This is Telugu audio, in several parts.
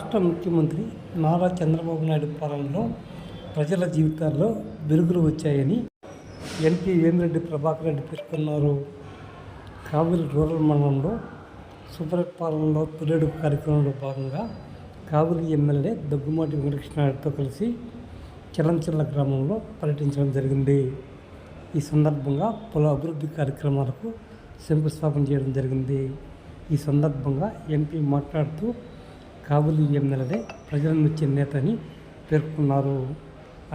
రాష్ట్ర ముఖ్యమంత్రి నారా చంద్రబాబు నాయుడు పాలనలో ప్రజల జీవితాల్లో వెలుగులు వచ్చాయని ఎంపీ వేమిరెడ్డి ప్రభాకర్ రెడ్డి పేర్కొన్నారు. కావేరి రూరల్ మండలంలో సూపరెట్ పాలనలో పిల్లడు కార్యక్రమంలో భాగంగా కావేరి ఎమ్మెల్యే దగ్గుమాటి వెంకటకృష్ణారెడ్డితో కలిసి చలంచర్ల గ్రామంలో పర్యటించడం జరిగింది. ఈ సందర్భంగా పలు అభివృద్ధి కార్యక్రమాలకు శంకుస్థాపన చేయడం జరిగింది. ఈ సందర్భంగా ఎంపీ మాట్లాడుతూ కావులి ఎమ్మెల్యే ప్రజలను మెచ్చే నేత అని పేర్కొన్నారు.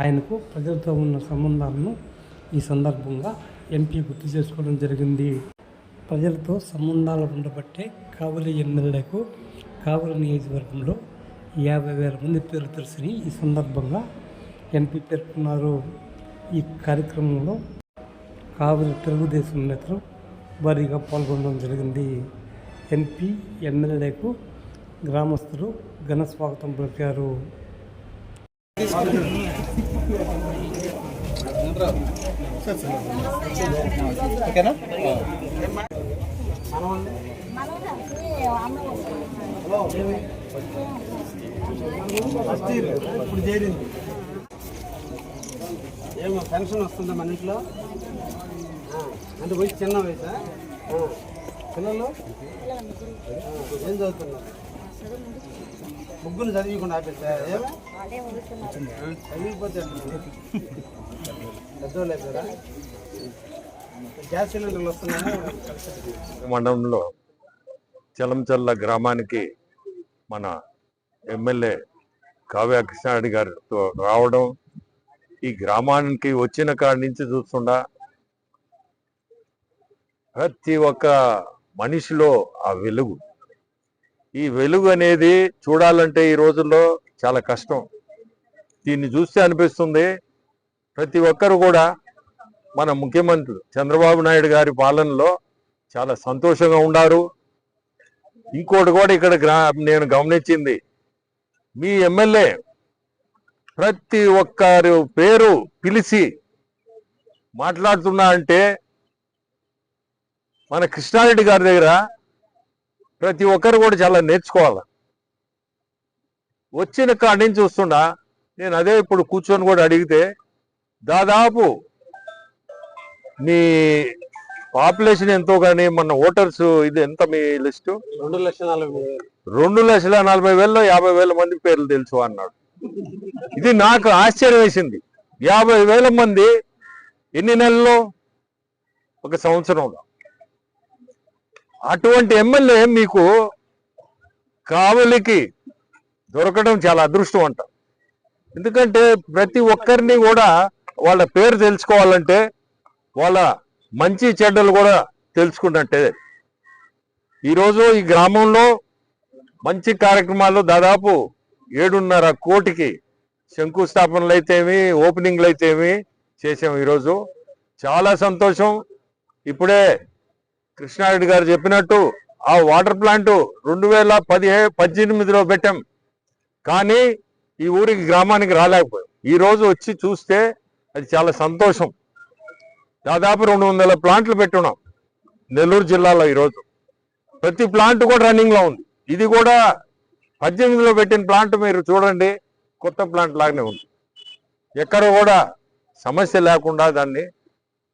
ఆయనకు ప్రజలతో ఉన్న సంబంధాలను ఈ సందర్భంగా ఎంపీ గుర్తు చేసుకోవడం జరిగింది. ప్రజలతో సంబంధాలు ఉండబట్టే కావలి ఎమ్మెల్యేకు కావలి నియోజకవర్గంలో యాభై వేల మంది పేరు తెలుసని ఈ సందర్భంగా ఎంపీ పేర్కొన్నారు. ఈ కార్యక్రమంలో కావలి తెలుగుదేశం నేతలు భారీగా పాల్గొనడం జరిగింది. ఎంపీ ఎమ్మెల్యేకు గ్రామస్తులు ఘన స్వాగతం పలికారు. ఓకేనా? ఫస్ట్ ఇయర్ ఇప్పుడు చేరింది ఏమో పెన్షన్ వస్తుందా మన ఇంట్లో? అంటే వయసు చిన్న వయసా? పిల్లలు? ఏం చదువుతున్నారు? ముగ్గురు చదివకుండా చదివిపోతే గ్యాస్ సిలిండర్లు వస్తున్నాయా? మండలంలో చలంచల్ల గ్రామానికి మన ఎమ్మెల్యే కావ్య కృష్ణారెడ్డి గారితో రావడం ఈ గ్రామానికి వచ్చిన కాడి నుంచి చూస్తుండా ప్రతి ఒక్క మనిషిలో ఆ వెలుగు. ఈ వెలుగు అనేది చూడాలంటే ఈ రోజుల్లో చాలా కష్టం. దీన్ని చూస్తే అనిపిస్తుంది ప్రతి ఒక్కరు కూడా మన ముఖ్యమంత్రి చంద్రబాబు నాయుడు గారి పాలనలో చాలా సంతోషంగా ఉన్నారు ఇంకోటి కూడా ఇక్కడ గ్రా నేను గమనించింది. మీ ఎమ్మెల్యే ప్రతి ఒక్కరు పేరు పిలిచి మాట్లాడుతున్నా అంటే మన కృష్ణారెడ్డి గారి దగ్గర ప్రతి ఒక్కరు కూడా చాలా నేర్చుకోవాలి. వచ్చిన కాడి నుంచి చూస్తున్నా నేను అదే ఇప్పుడు కూర్చొని కూడా అడిగితే దాదాపు మీ పాపులేషన్ ఎంతో కానీ మన ఓటర్స్ ఇది ఎంత మీ లిస్టు? రెండు లక్షల నలభై రెండు లక్షల నలభై వేలలో యాభై వేల మంది పేర్లు తెలుసు అన్నాడు. ఇది నాకు ఆశ్చర్యం వేసింది. యాభై వేల మంది ఎన్ని నెలల్లో? ఒక సంవత్సరంలో. అటువంటి ఎమ్మెల్యే మీకు కావలికి దొరకడం చాలా అదృష్టం అంట. ఎందుకంటే ప్రతి ఒక్కరిని కూడా వాళ్ళ పేరు తెలుసుకోవాలంటే వాళ్ళ మంచి చెడ్డలు కూడా తెలుసుకున్నట్టే. ఈరోజు ఈ గ్రామంలో మంచి కార్యక్రమాలు దాదాపు ఏడున్నర కోటికి శంకుస్థాపనలు అయితేమి ఓపెనింగ్లు అయితేమి చేసాం ఈరోజు. చాలా సంతోషం. ఇప్పుడే కృష్ణారెడ్డి గారు చెప్పినట్టు ఆ వాటర్ ప్లాంట్ రెండు వేల పదిహే పద్దెనిమిదిలో పెట్టాం. కానీ ఈ ఊరికి గ్రామానికి రాలేకపోయాం. ఈ రోజు వచ్చి చూస్తే అది చాలా సంతోషం. దాదాపు రెండు వందల ప్లాంట్లు పెట్టున్నాం నెల్లూరు జిల్లాలో ఈరోజు. ప్రతి ప్లాంట్ కూడా రన్నింగ్లో ఉంది. ఇది కూడా పద్దెనిమిదిలో పెట్టిన ప్లాంట్ మీరు చూడండి కొత్త ప్లాంట్ లాగానే ఉంది. ఎక్కడ కూడా సమస్య లేకుండా దాన్ని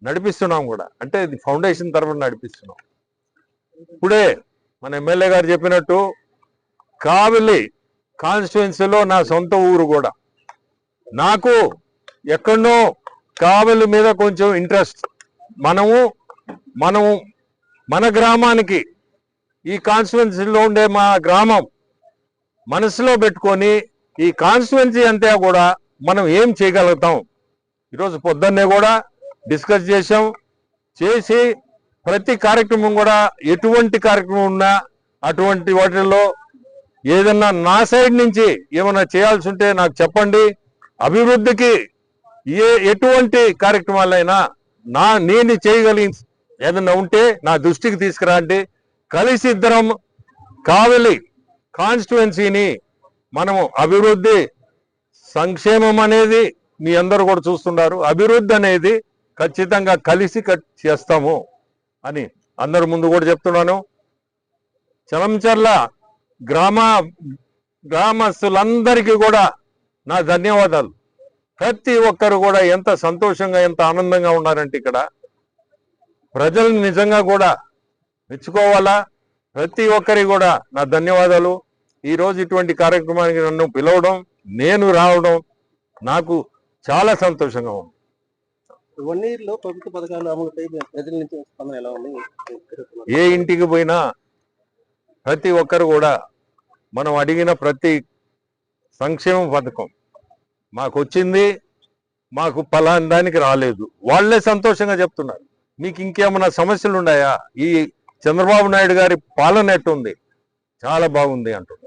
నడిపిస్తున్నాం కూడా. అంటే ఇది ఫౌండేషన్ తరఫున నడిపిస్తున్నాం. ఇప్పుడే మన ఎమ్మెల్యే గారు చెప్పినట్టు కావిలి కాన్స్టిట్యున్సీలో నా సొంత ఊరు కూడా. నాకు ఎక్కడనో కావలి మీద కొంచెం ఇంట్రెస్ట్. మనము మనము మన గ్రామానికి ఈ కాన్స్టిట్యున్సీలో ఉండే మా గ్రామం మనసులో పెట్టుకొని ఈ కాన్స్టిట్యున్సీ అంతా కూడా మనం ఏం చేయగలుగుతాం? ఈరోజు పొద్దున్నే కూడా డిస్కస్ చేసాం చేసి ప్రతి కార్యక్రమం కూడా ఎటువంటి కార్యక్రమం ఉన్నా అటువంటి వాటిల్లో ఏదన్నా నా సైడ్ నుంచి ఏమైనా చేయాల్సి ఉంటే నాకు చెప్పండి. అభివృద్ధికి ఏ ఎటువంటి కార్యక్రమాలైనా నా నేను చేయగలి ఏదన్నా ఉంటే నా దృష్టికి తీసుకురండి. కలిసి ఇద్దరం కావలి కాన్స్టిట్యువెన్సీని మనము అభివృద్ధి సంక్షేమం అనేది మీ అందరూ కూడా చూస్తున్నారు. అభివృద్ధి అనేది ఖచ్చితంగా కలిసి కట్ చేస్తాము అని అందరి ముందు కూడా చెప్తున్నాను. చలంచర్ల గ్రామ గ్రామస్తులందరికీ కూడా నా ధన్యవాదాలు. ప్రతి ఒక్కరు కూడా ఎంత సంతోషంగా ఎంత ఆనందంగా ఉన్నారంటే ఇక్కడ ప్రజలు నిజంగా కూడా మెచ్చుకోవాలా? ప్రతి ఒక్కరికి కూడా నా ధన్యవాదాలు. ఈరోజు ఇటువంటి కార్యక్రమానికి నన్ను పిలవడం నేను రావడం నాకు చాలా సంతోషంగా ఉంది. వన్ ఇయర్లో ప్రభుత్వ పథకాలు అమలుపై ప్రజల నుంచి స్పందన ఎలా ఉంది? ఏ ఇంటికి పోయినా ప్రతి ఒక్కరు కూడా మనం అడిగిన ప్రతి సంక్షేమ పథకం మాకు వచ్చింది మాకు పలానా దానికి రాలేదు. వాళ్ళే సంతోషంగా చెప్తున్నారు. మీకు ఇంకేమైనా సమస్యలు ఉన్నాయా ఈ చంద్రబాబు నాయుడు గారి పాలన ఎట్టుంది? చాలా బాగుంది అంటున్నారు.